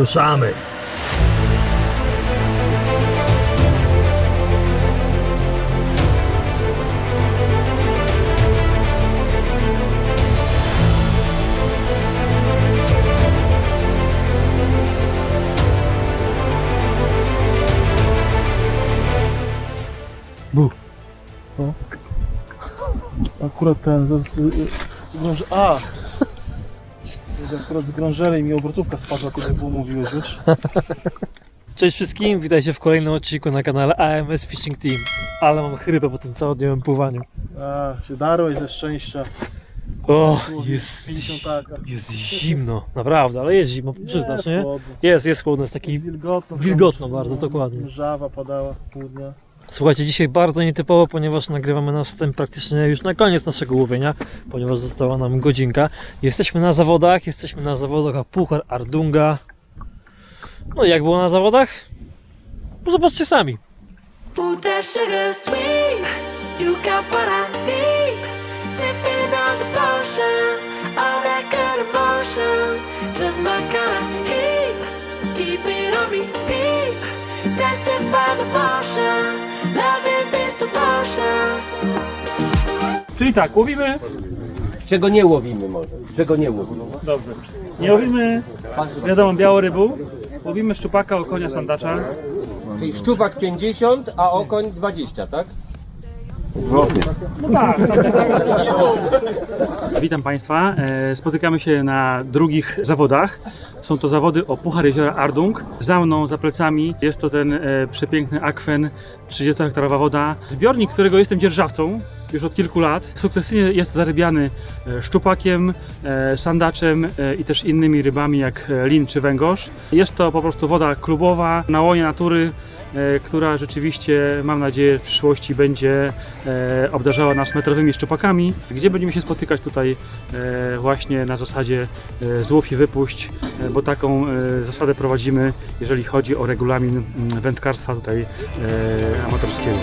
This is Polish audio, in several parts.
Ruszamy. Bu. Akurat ten z, z, z grąż... A! Akurat z grążery mi obrotówka spadła, kiedy było mówiłeś, wiesz? Cześć wszystkim, witajcie w kolejnym odcinku na kanale AMS Fishing Team. Ale mam chrypę po tym całodniowym pływaniu. A, się darłeś ze szczęścia. O, jest, 50 taka. jest zimno, naprawdę, ale jest zimno, przyznasz, nie? chłodno. Jest, jest chłodno, jest taki... Wilgotno. Wilgotno bardzo, dokładnie. Żawa padała pół dnia. Słuchajcie, dzisiaj bardzo nietypowo, ponieważ nagrywamy nasz wstęp praktycznie już na koniec naszego łowienia, ponieważ została nam godzinka. Jesteśmy na zawodach, jesteśmy na zawodach Puchar Ardunga. No i jak było na zawodach? No zobaczcie sami. On the. All that. Just heat. Keep it on. Czyli tak, łowimy. Czego nie łowimy może? Czego nie łowimy? Dobrze. Nie łowimy, wiadomo, białorybu. Łowimy szczupaka, okonia, sandacza. Czyli szczupak 50, a okoń 20, tak? Witam Państwa. E, Spotykamy się na drugich zawodach. Są to zawody o Puchar Jeziora Ardung. Za mną, za plecami jest to ten e, przepiękny akwen, 30-hektarowa woda. Zbiornik, którego jestem dzierżawcą już od kilku lat. Sukcesywnie jest zarybiany e, szczupakiem, e, sandaczem e, i też innymi rybami jak lin czy węgorz. Jest to po prostu woda klubowa na łonie natury, która rzeczywiście, mam nadzieję, w przyszłości będzie obdarzała nas metrowymi szczupakami, gdzie będziemy się spotykać tutaj właśnie na zasadzie złów i wypuść, bo taką zasadę prowadzimy, jeżeli chodzi o regulamin mm, wędkarstwa tutaj amatorskiego.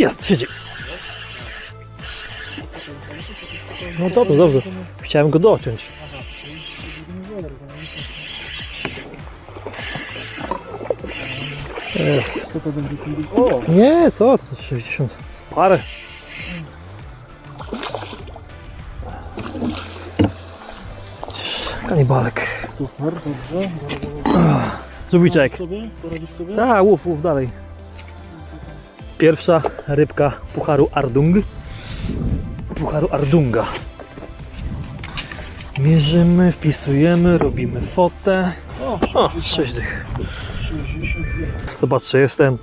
Jest, siedzi. No dobrze, dobrze. Chciałem go dociąć. Jest. O, Nie, co? To 60 parę. Kanibalek. super, dobrze. Żółwiczek. Sobie? Poradzisz sobie? Tak, łów, łów dalej. Pierwsza rybka Pucharu Ardung. Pucharu Ardunga. Mierzymy, wpisujemy, robimy fotę. O, O, 6 dych. 62. Zobaczcie, jest ten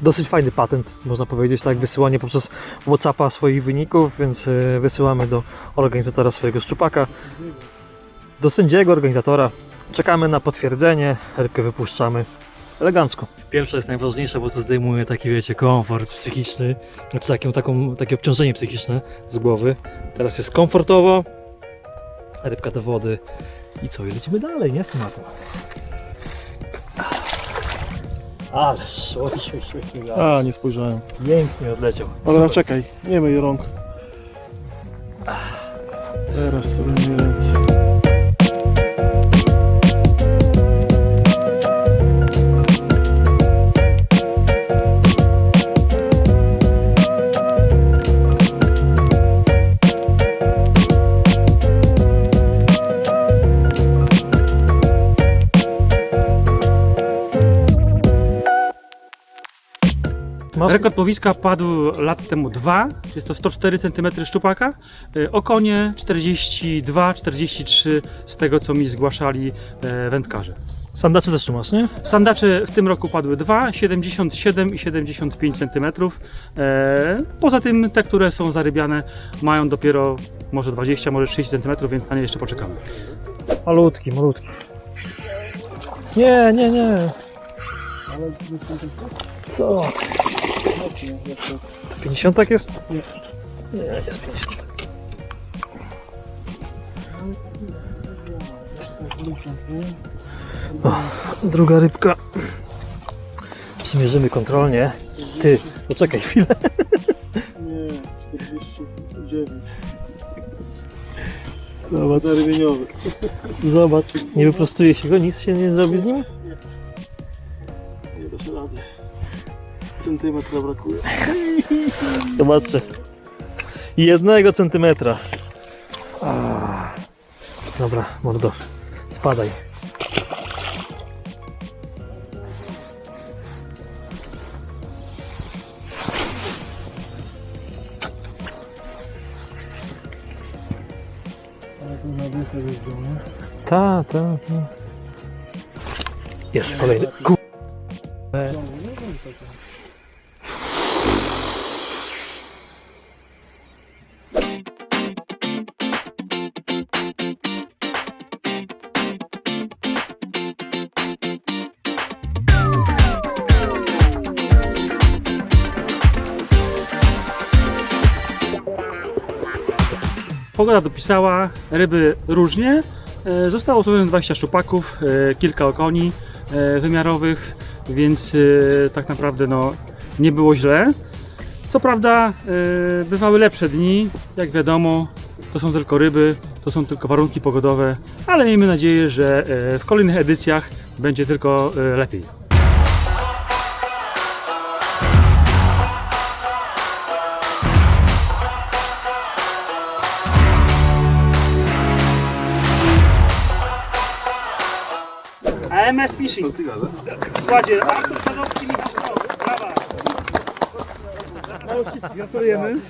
dosyć fajny patent, można powiedzieć, tak, wysyłanie poprzez Whatsappa swoich wyników, więc y, wysyłamy do organizatora swojego szczupaka, do sędziego, organizatora. Czekamy na potwierdzenie, rybkę wypuszczamy. Elegancko. Pierwsza jest najważniejsza, bo to zdejmuje taki, wiecie, komfort psychiczny, znaczy taką, taką, takie obciążenie psychiczne z głowy. Teraz jest komfortowo, rybka do wody i co, i lecimy dalej, nie z tematem. Ale szło, szło. A, nie spojrzałem. Pięknie odleciał. Dobra, Super. czekaj, nie myj rąk. Teraz sobie myję ręce. Masz- Rekord powiska padł lat temu dwa. Jest to 104 cm szczupaka. Y, Okonie 42-43 z tego co mi zgłaszali e, wędkarze. Sandacze też tu masz, nie? Sandacze w tym roku padły dwa, 77 i 75 cm. E, poza tym te, które są zarybiane mają dopiero może 20, może 30 cm, więc na nie jeszcze poczekamy. Malutki, malutki. Nie, nie, nie. Co? 50 jest? Nie. Nie, jest 50. O, druga rybka. Przymierzymy kontrolnie. Ty, poczekaj chwilę. Nie, 49. Zobacz, Zarybieniowy. zobacz. Nie wyprostuje się go, nic się nie zrobi z nim? Nie dasz rady. Centymetra brakuje. Zobaczcie. Jednego centymetra. Ah. Dobra, mordo. Spadaj. Ta, ta, ta. Jest kolejny. Ku... Pogoda dopisała, ryby różnie. E, Zostało złowione 20 szczupaków, e, kilka okoni e, wymiarowych, więc tak naprawdę no, nie było źle. Co prawda bywały lepsze dni, jak wiadomo, to są tylko ryby, to są tylko warunki pogodowe, ale miejmy nadzieję, że w kolejnych edycjach będzie tylko lepiej. AMS Fishing. Sadowski, Michał Strauch. Brawa. Gratulujemy.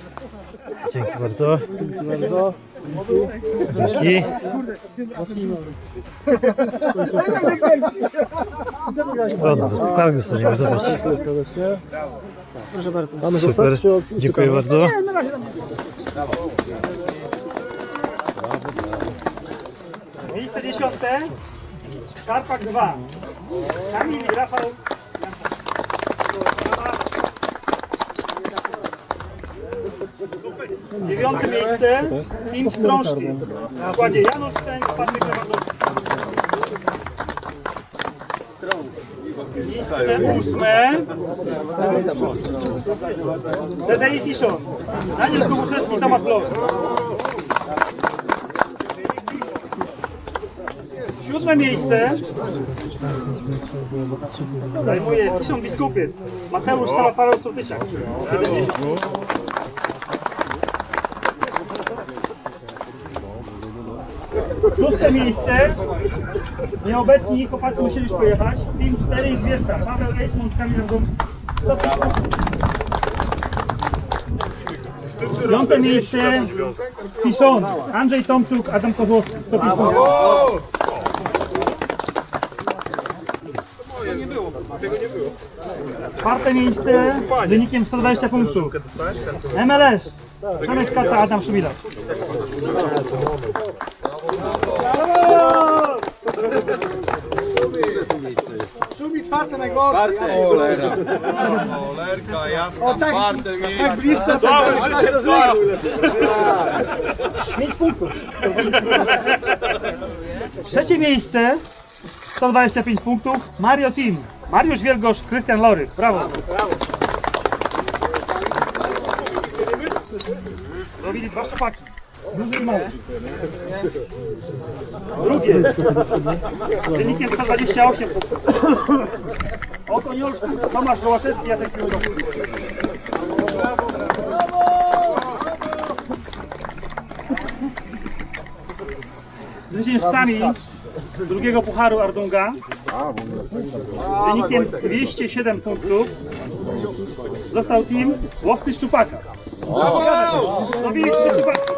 dzięki bardzo. Dzięki bardzo. Dzięki. O, nawet pucharek dostaniemy, zobacz. Proszę bardzo. Mamy Super. Dziękuję bardzo. Miejsce dziesiąte. Karpak 2. Kamil i Rafał. Dziewiąte miejsce. Team Strążki. W składzie Janusz Stęk, Patryk Lewandowski. Miejsce ósme. TDI Tiszon. Daniel Kubuszewski, Tomasz Blok. Siódme miejsce zajmuje Tiszon Biskupiec. Mateusz Sala Paweł Sotysiak. 70. Szóste miejsce. Nieobecni chłopacy musieli już pojechać. Team 4 i Zwierza. Paweł Eismont, Kamil Rogom. Piąte miejsce. Tiszon. Andrzej Tomczuk, Adam Kozłowski. 105 Czwarte miejsce z wynikiem 120 punktów. MLS. Tomek Kata, Adam Szumilak. Olerka, jasna, czwarte miejsce. Pięć punktów. Trzecie miejsce. 125 punktów. Mario Team. Mariusz Wielgosz, Krystian Lory. Brawo. Robili dwa szczepaki. Duży i mały. Drugie. Wynikiem 128 punktów. Oto Jolszku, Tomasz Wołaszewski, Jacek Piłodowski. Zwycięzcami drugiego pucharu Ardunga z wynikiem 207 punktów został team Łowcy Szczupaka. Zabiliście Szczupaka.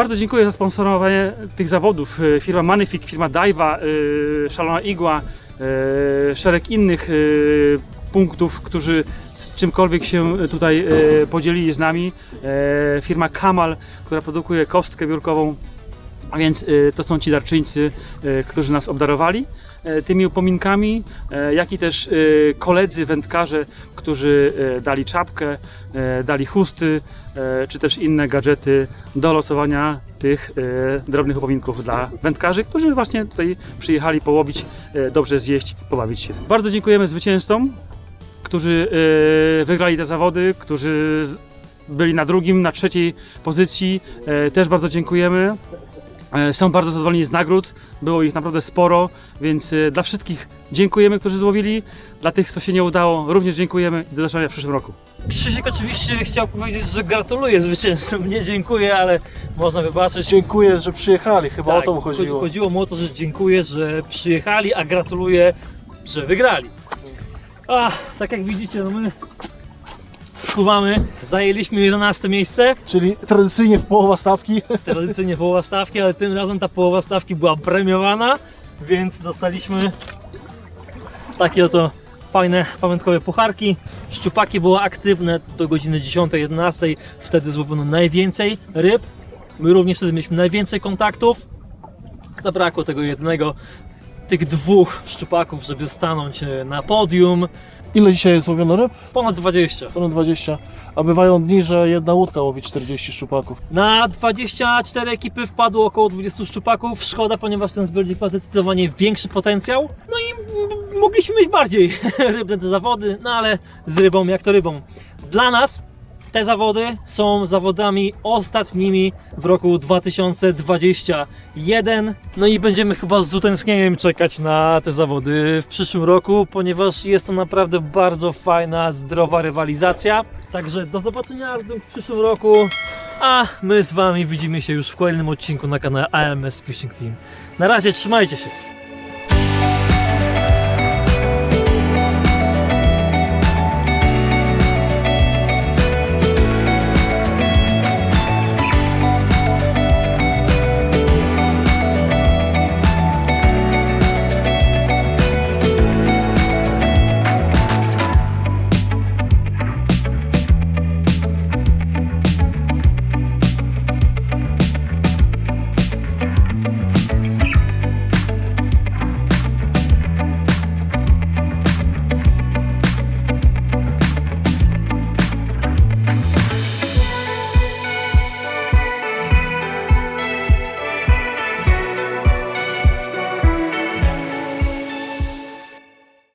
Bardzo dziękuję za sponsorowanie tych zawodów. E, Firma Manifik, firma Daiwa, e, Szalona Igła, e, szereg innych punktów, którzy czymkolwiek się tutaj podzielili z nami. Firma Kamal, która produkuje kostkę biurkową, a więc to są ci darczyńcy, którzy nas obdarowali tymi upominkami, e, jak i też e, koledzy wędkarze, którzy e, dali czapkę, e, dali chusty, e, czy też inne gadżety do losowania tych e, drobnych upominków dla wędkarzy, którzy właśnie tutaj przyjechali połowić, e, dobrze zjeść, pobawić się. Bardzo dziękujemy zwycięzcom, którzy e, wygrali te zawody, którzy byli na drugim, na trzeciej pozycji. E, Też bardzo dziękujemy. E, Są bardzo zadowoleni z nagród. Było ich naprawdę sporo, więc e, dla wszystkich dziękujemy, którzy złowili. Dla tych, co się nie udało, również dziękujemy i do zobaczenia w przyszłym roku. Krzysiek oczywiście chciał powiedzieć, że gratuluje zwycięzcom. Nie dziękuję, ale można wybaczyć. Dziękuję, że przyjechali, chyba Tak, o to mu chodziło. Chodziło mu o to, że dziękuję, że przyjechali, a gratuluję, że wygrali. A, tak jak widzicie, no my spływamy. Zajęliśmy 11 miejsce. Czyli tradycyjnie w połowa stawki. Tradycyjnie połowa stawki, ale tym razem ta połowa stawki była premiowana, więc dostaliśmy takie oto fajne pamiątkowe pucharki. Szczupaki były aktywne do godziny 10-11, wtedy złowiono najwięcej ryb. My również wtedy mieliśmy najwięcej kontaktów. Zabrakło tego jednego, tych dwóch szczupaków, żeby stanąć e, na podium. Ile dzisiaj jest złowiono ryb? Ponad 20. Ponad 20. A bywają dni, że jedna łódka łowi 40 szczupaków. Na 24 ekipy wpadło około 20 szczupaków. Szkoda, ponieważ ten zbiornik ma zdecydowanie większy potencjał. No i mogliśmy mieć bardziej rybne te zawody, no ale z rybą jak to rybą. Dla nas te zawody są zawodami ostatnimi w roku 2021. No i będziemy chyba z utęsknieniem czekać na te zawody w przyszłym roku, ponieważ jest to naprawdę bardzo fajna, zdrowa rywalizacja. Także do zobaczenia w przyszłym roku. A my z Wami widzimy się już w kolejnym odcinku na kanale AMS Fishing Team. Na razie trzymajcie się.